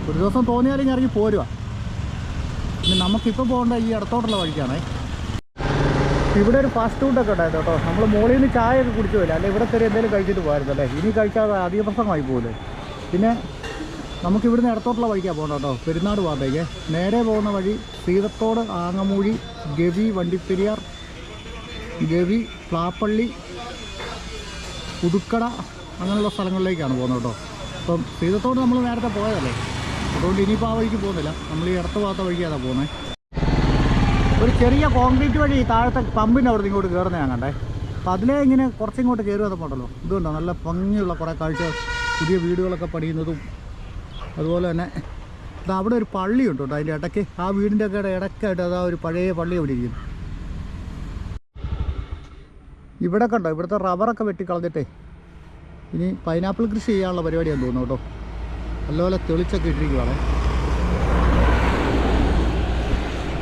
ഒരു ദിവസം തോന്നിയാലും ഇറങ്ങി പോരുക. പിന്നെ നമുക്കിപ്പോൾ പോകേണ്ട ഈ അടുത്തോട്ടുള്ള വഴിക്കാണേ. ഇവിടെ ഒരു ഫാസ്റ്റ് ഫുഡൊക്കെ ഉണ്ടായിരുന്നു കേട്ടോ. നമ്മൾ മുകളിൽ നിന്ന് ചായ ഒക്കെ കുടിച്ചു പോയില്ല? അല്ലെ? ഇവിടെ കയറി എന്തെങ്കിലും കഴിച്ചിട്ട് പോകായിരുന്നു അല്ലേ ഇനി കഴിക്കാതെ അധിക പ്രസംഗമായി പോകില്ലേ പിന്നെ നമുക്ക് ഇവിടുന്ന് ഇടത്തോട്ടുള്ള വഴിക്കാണ് പോകണം കേട്ടോ. പെരുന്നാട് ഭാഗത്തേക്ക്. നേരെ പോകുന്ന വഴി സീതത്തോട് ആങ്ങമൂഴി ഗവി വണ്ടിപ്പെരിയാർ ഗവി പ്ലാപ്പള്ളി പുതുക്കട അങ്ങനെയുള്ള സ്ഥലങ്ങളിലേക്കാണ് പോകുന്നത് കേട്ടോ. അപ്പം സീതത്തോട് നമ്മൾ നേരത്തെ പോയതല്ലേ? അതുകൊണ്ട് ഇനിയിപ്പോൾ ആ വഴിക്ക് പോകുന്നില്ല. നമ്മൾ ഈ ഇടത്ത് ഭാഗത്തെ വഴിക്കാണ് പോകുന്നത്. ഒരു ചെറിയ കോൺക്രീറ്റ് വഴി താഴത്തെ പമ്പിന്റെ അവിടെ ഇങ്ങോട്ട് കയറുന്ന ഞാൻ കണ്ടേ. അപ്പം അതിലേ ഇങ്ങനെ കുറച്ചിങ്ങോട്ട് കയറി വന്നപ്പോണ്ടല്ലോ ഇതുണ്ടോ നല്ല ഭംഗിയുള്ള കുറേ കാഴ്ച പുതിയ വീടുകളൊക്കെ പണിയുന്നതും അതുപോലെ തന്നെ അവിടെ ഒരു പള്ളിയുണ്ട് കേട്ടോ അതിന്റെ ഇടയ്ക്ക്. ആ വീടിന്റെ ഒക്കെ ഇടയ്ക്കായിട്ട് അതാ ഒരു പഴയ പള്ളി അവിടെ ഇരിക്കുന്നു. ഇവിടെ കണ്ടോ ഇവിടുത്തെ റബ്ബറൊക്കെ വെട്ടിക്കളഞ്ഞിട്ടേ ഇനി പൈനാപ്പിൾ കൃഷി ചെയ്യാനുള്ള പരിപാടിയാണെന്ന് തോന്നുന്നു കേട്ടോ. നല്ലപോലെ തെളിച്ചൊക്കെ ഇട്ടിരിക്കുവാണേ.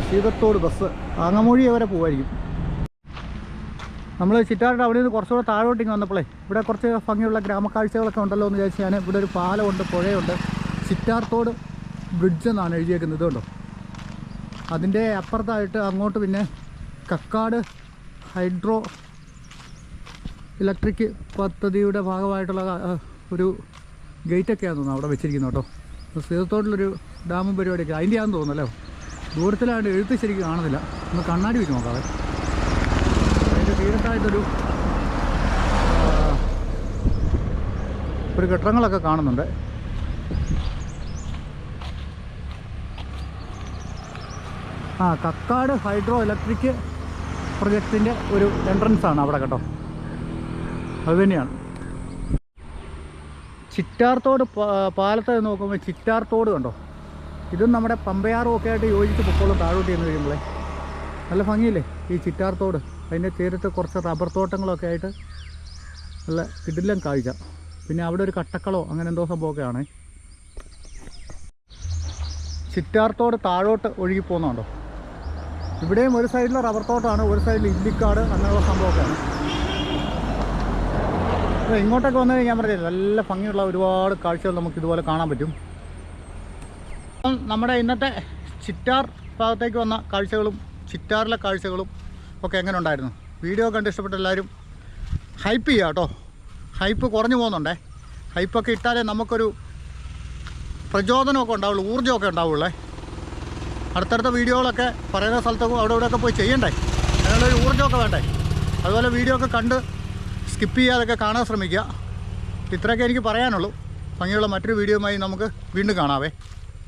ശീതത്തോട് ബസ് ആങ്ങമൂഴി വരെ പോവായിരിക്കും. നമ്മൾ ചിറ്റാറിന്റെ അവിടെ നിന്ന് കുറച്ചുകൂടെ താഴോട്ടിങ് വന്നപ്പോഴേ ഇവിടെ കുറച്ച് ഭംഗിയുള്ള ഗ്രാമക്കാഴ്ചകളൊക്കെ ഉണ്ടല്ലോ എന്ന് വിചാരിച്ച് ഞാൻ ഇവിടെ ഒരു പാലമുണ്ട് പുഴയുണ്ട്. ചിറ്റാർത്തോട് ബ്രിഡ്ജ് എന്നാണ് എഴുതിയേക്കുന്നത് കേട്ടോ അതിന്റെ അപ്പുറത്തായിട്ട് അങ്ങോട്ട് പിന്നെ കക്കാട് ഹൈഡ്രോ ഇലക്ട്രിക് പദ്ധതിയുടെ ഭാഗമായിട്ടുള്ള ഒരു ഗേറ്റൊക്കെയാണെന്ന് തോന്നുന്നു അവിടെ വെച്ചിരിക്കുന്നത് കേട്ടോ. സീതത്തോട്ടിലൊരു ഡാമും പരിപാടിയൊക്കെ. അതിന്റെ ആണെന്ന് തോന്നുന്നല്ലോ ദൂരത്തിലായിട്ട് എഴുത്ത് ശരിക്കും കാണുന്നില്ല ഒന്ന് കണ്ണാടി വെച്ച് നോക്കാവേ അതിന്റെ തീരത്തായിട്ടൊരു ഒരു കെട്ടിടങ്ങളൊക്കെ കാണുന്നുണ്ട്. ആ കക്കാട് ഹൈഡ്രോ ഇലക്ട്രിക് പ്രൊജക്റ്റിന്റെ ഒരു എൻട്രൻസ് ആണ് അവിടെ കേട്ടോ. അത് തന്നെയാണ്. ചിറ്റാർത്തോട് പാലത്തെ നോക്കുമ്പോൾ ചിറ്റാർത്തോട് കണ്ടോ? ഇതും നമ്മുടെ പമ്പയാറും ഒക്കെ ആയിട്ട് യോജിച്ച് പൊക്കോളും താഴോട്ട് ചെന്ന് കഴിയുമ്പോഴേ. നല്ല ഭംഗിയില്ലേ ഈ ചിറ്റാർത്തോട്? അതിന്റെ തീരത്ത് കുറച്ച് റബ്ബർ തോട്ടങ്ങളൊക്കെ ആയിട്ട് നല്ല കിടിലം കാഴ്ച. പിന്നെ അവിടെ ഒരു കട്ടക്കളോ അങ്ങനെ എന്തോ സംഭവമൊക്കെ ആണേ ചിറ്റാർത്തോട് താഴോട്ട് ഒഴുകി പോകുന്നുണ്ടോ ഇവിടെയും ഒരു സൈഡിൽ റബ്ബർ തോട്ടമാണ് ഒരു സൈഡിൽ ഇല്ലിക്കാട് അങ്ങനെയുള്ള സംഭവമൊക്കെയാണ് അപ്പോൾ ഇങ്ങോട്ടൊക്കെ വന്നു ഞാൻ പറഞ്ഞില്ല നല്ല ഭംഗിയുള്ള ഒരുപാട് കാഴ്ചകൾ നമുക്ക് ഇതുപോലെ കാണാൻ പറ്റും. അപ്പം നമ്മുടെ ഇന്നത്തെ ചിറ്റാർ ഭാഗത്തേക്ക് വന്ന കാഴ്ചകളും ചിറ്റാറിലെ കാഴ്ചകളും ഒക്കെ എങ്ങനെ ഉണ്ടായിരുന്നു? വീഡിയോ കണ്ട് ഇഷ്ടപ്പെട്ട എല്ലാവരും ഹൈപ്പ് ചെയ്യുക കേട്ടോ. ഹൈപ്പ് കുറഞ്ഞു പോകുന്നുണ്ടേ. ഹൈപ്പൊക്കെ ഇട്ടാലേ നമുക്കൊരു പ്രചോദനമൊക്കെ ഉണ്ടാവുള്ളൂ ഊർജമൊക്കെ ഉണ്ടാവുള്ളേ അടുത്തടുത്ത വീഡിയോകളൊക്കെ പറയുന്ന സ്ഥലത്തൊക്കെ അവിടെ ഇവിടെയൊക്കെ പോയി ചെയ്യണ്ടേ? അതിനുള്ളൊരു ഊർജമൊക്കെ വേണ്ടേ? അതുപോലെ വീഡിയോ ഒക്കെ കണ്ട് സ്കിപ്പ് ചെയ്യാതൊക്കെ കാണാൻ ശ്രമിക്കുക. ഇത്രയൊക്കെ എനിക്ക് പറയാനുള്ളൂ. ഭംഗിയുള്ള മറ്റൊരു വീഡിയോയുമായി നമുക്ക് വീണ്ടും കാണാവേ.